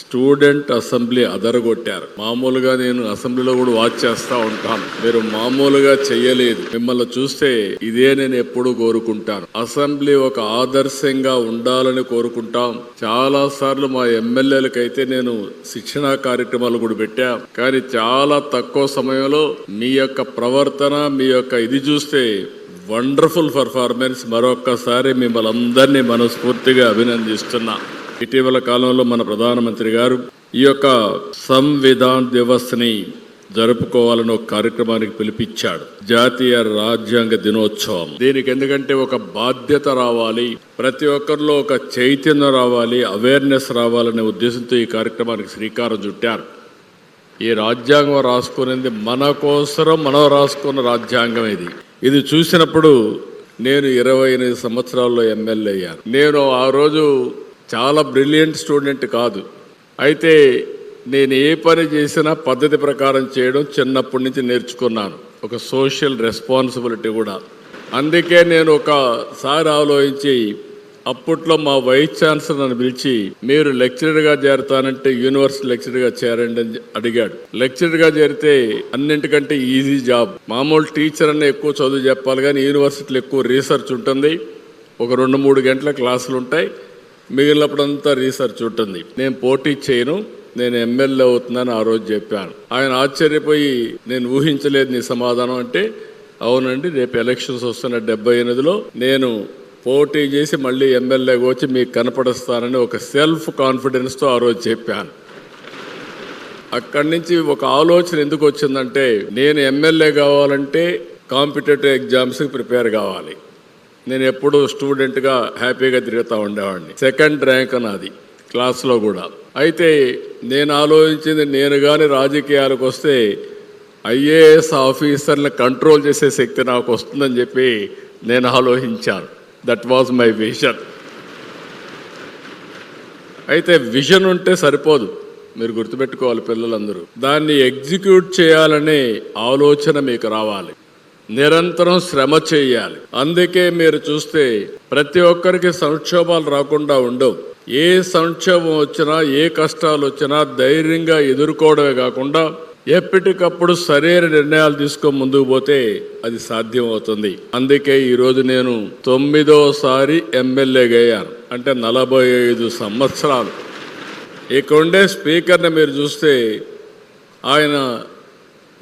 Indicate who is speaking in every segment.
Speaker 1: Student assembly అదరగొట్టారు. మామూలుగా నేను అసెంబ్లీలో కూడా వాచ్ చేస్తా ఉంటాను. మీరు మామూలుగా చెయ్యలేదు మిమ్మల్ని చూస్తే ఇదే నేను ఎప్పుడు కోరుకుంటాను. అసెంబ్లీ ఒక ఆదర్శంగా ఉండాలని కోరుకుంటాం. చాలా సార్లు మా ఎమ్మెల్యేలకైతే నేను శిక్షణా కార్యక్రమాలు కూడా పెట్టా. కానీ చాలా తక్కువ సమయంలో మీ యొక్క ప్రవర్తన మీ యొక్క ఇది చూస్తే వండర్ఫుల్ పర్ఫార్మెన్స్ మరొక్కసారి మిమ్మల్ని అందరినీ మనస్ఫూర్తిగా అభినందిస్తున్నా. ఇటీవల కాలంలో మన ప్రధానమంత్రి గారు ఈ యొక్క సంవిధాన్ దివస్ని జరుపుకోవాలని ఒక కార్యక్రమానికి పిలిపించాడు. జాతీయ రాజ్యాంగ దినోత్సవం. దీనికి ఎందుకంటే ఒక బాధ్యత రావాలి. ప్రతి ఒక్కరిలో ఒక చైతన్యం రావాలి అవేర్నెస్ రావాలనే ఉద్దేశంతో ఈ కార్యక్రమానికి శ్రీకారం చుట్టారు. ఈ రాజ్యాంగం రాసుకునేది మన కోసరం మనం రాసుకున్న రాజ్యాంగం ఇది. ఇది చూసినప్పుడు నేను ఇరవై ఎనిమిది సంవత్సరాల్లో ఎమ్మెల్యే అయ్యాను. నేను ఆ రోజు చాలా బ్రిలియంట్ స్టూడెంట్ కాదు. అయితే నేను ఏ పని చేసినా పద్ధతి ప్రకారం చేయడం చిన్నప్పటి నుంచి నేర్చుకున్నాను. ఒక సోషల్ రెస్పాన్సిబిలిటీ కూడా. అందుకే నేను ఒకసారి ఆలోచించి అప్పట్లో మా వైస్ ఛాన్సలర్ నన్ను పిలిచి మీరు లెక్చరర్గా చేరతానంటే యూనివర్సిటీ లెక్చరర్గా చేరండి అని అడిగాడు. లెక్చరర్గా చేరితే అన్నింటికంటే ఈజీ జాబ్. మామూలు టీచర్ అన్న ఎక్కువ చదువు చెప్పాలి కానీ యూనివర్సిటీలో ఎక్కువ రీసెర్చ్ ఉంటుంది. ఒక రెండు మూడు గంటల క్లాసులు ఉంటాయి. మిగిలినప్పుడంతా రీసెర్చ్ ఉంటుంది. నేను పోటీ చేయను నేను ఎమ్మెల్యే అవుతున్నాను ఆ రోజు చెప్పాను. ఆయన ఆశ్చర్యపోయి నేను ఊహించలేదు నీ సమాధానం అంటే అవునండి రేపు ఎలక్షన్స్ వస్తున్న డెబ్బై ఎనిమిదిలో. నేను పోటీ చేసి మళ్ళీ ఎమ్మెల్యేగా వచ్చి మీకు కనపడుస్తానని ఒక సెల్ఫ్ కాన్ఫిడెన్స్తో ఆ రోజు చెప్పాను. అక్కడి నుంచి ఒక ఆలోచన ఎందుకు వచ్చిందంటే నేను ఎమ్మెల్యే కావాలంటే కాంపిటేటివ్ ఎగ్జామ్స్కి ప్రిపేర్ కావాలి. నేను ఎప్పుడు స్టూడెంట్గా హ్యాపీగా తిరుగుతూ ఉండేవాడిని. సెకండ్ ర్యాంక్ నాది క్లాస్లో కూడా. అయితే నేను ఆలోచించింది నేను కానీ రాజకీయాలకు వస్తే ఐఏఎస్ ఆఫీసర్ని కంట్రోల్ చేసే శక్తి నాకు వస్తుందని చెప్పి నేను ఆలోచించాను. దట్ వాజ్ మై విజన్ అయితే విజన్ ఉంటే సరిపోదు. మీరు గుర్తుపెట్టుకోవాలి పిల్లలందరూ. దాన్ని ఎగ్జిక్యూట్ చేయాలనే ఆలోచన మీకు రావాలి. నిరంతరం శ్రమ చేయాలి. అందుకే మీరు చూస్తే ప్రతి ఒక్కరికి సంక్షోభాలు రాకుండా ఉండవు. ఏ సంక్షోభం వచ్చినా ఏ కష్టాలు వచ్చినా ధైర్యంగా ఎదుర్కోవడమే కాకుండా ఎప్పటికప్పుడు సరైన నిర్ణయాలు తీసుకొని ముందుకు పోతే అది సాధ్యం అవుతుంది అందుకే ఈరోజు నేను తొమ్మిదోసారి ఎమ్మెల్యేగా అయ్యాను. అంటే నలభై ఐదు సంవత్సరాలు. ఇక్కడ ఉండే స్పీకర్ని మీరు చూస్తే ఆయన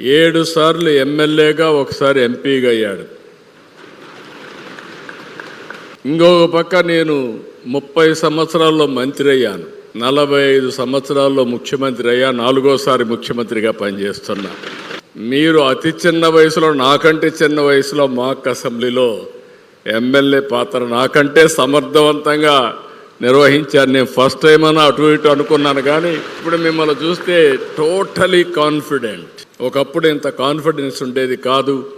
Speaker 1: ఏడు సార్లు ఎమ్మెల్యేగా ఒకసారి ఎంపీగా అయ్యాడు. ఇంకొక పక్క నేను ముప్పై సంవత్సరాల్లో మంత్రి అయ్యాను. నలభై ఐదు సంవత్సరాల్లో ముఖ్యమంత్రి అయ్యా నాలుగోసారి ముఖ్యమంత్రిగా పనిచేస్తున్నా. మీరు అతి చిన్న వయసులో నాకంటే చిన్న వయసులో మాక్ అసెంబ్లీలో ఎమ్మెల్యే పాత్ర నాకంటే సమర్థవంతంగా నిర్వహించారు. నేను ఫస్ట్ టైం అని అటు ఇటు అనుకున్నాను కానీ ఇప్పుడు మిమ్మల్ని చూస్తే టోటలీ కాన్ఫిడెంట్ ఒకప్పుడు ఇంత కాన్ఫిడెన్స్ ఉండేది కాదు.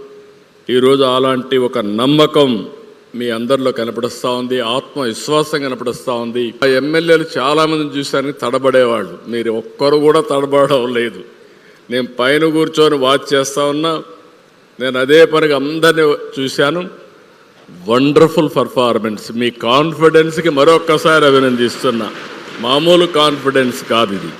Speaker 1: ఈరోజు అలాంటి ఒక నమ్మకం మీ అందరిలో కనపడుస్తూ ఉంది. ఆత్మవిశ్వాసం కనపడుస్తూ ఉంది. ఆ ఎమ్మెల్యేలు చాలామందిని చూశానికి తడబడేవాళ్ళు. మీరు ఒక్కరు కూడా తడబడడం లేదు. నేను పైన కూర్చొని వాచ్ చేస్తూ ఉన్నా. నేను అదే పనిగా అందరినీ చూశాను. వండర్ఫుల్ పర్ఫార్మెన్స్ మీ కాన్ఫిడెన్స్కి మరొక్కసారి అభినందిస్తున్నా. మామూలు కాన్ఫిడెన్స్ కాదు ఇది.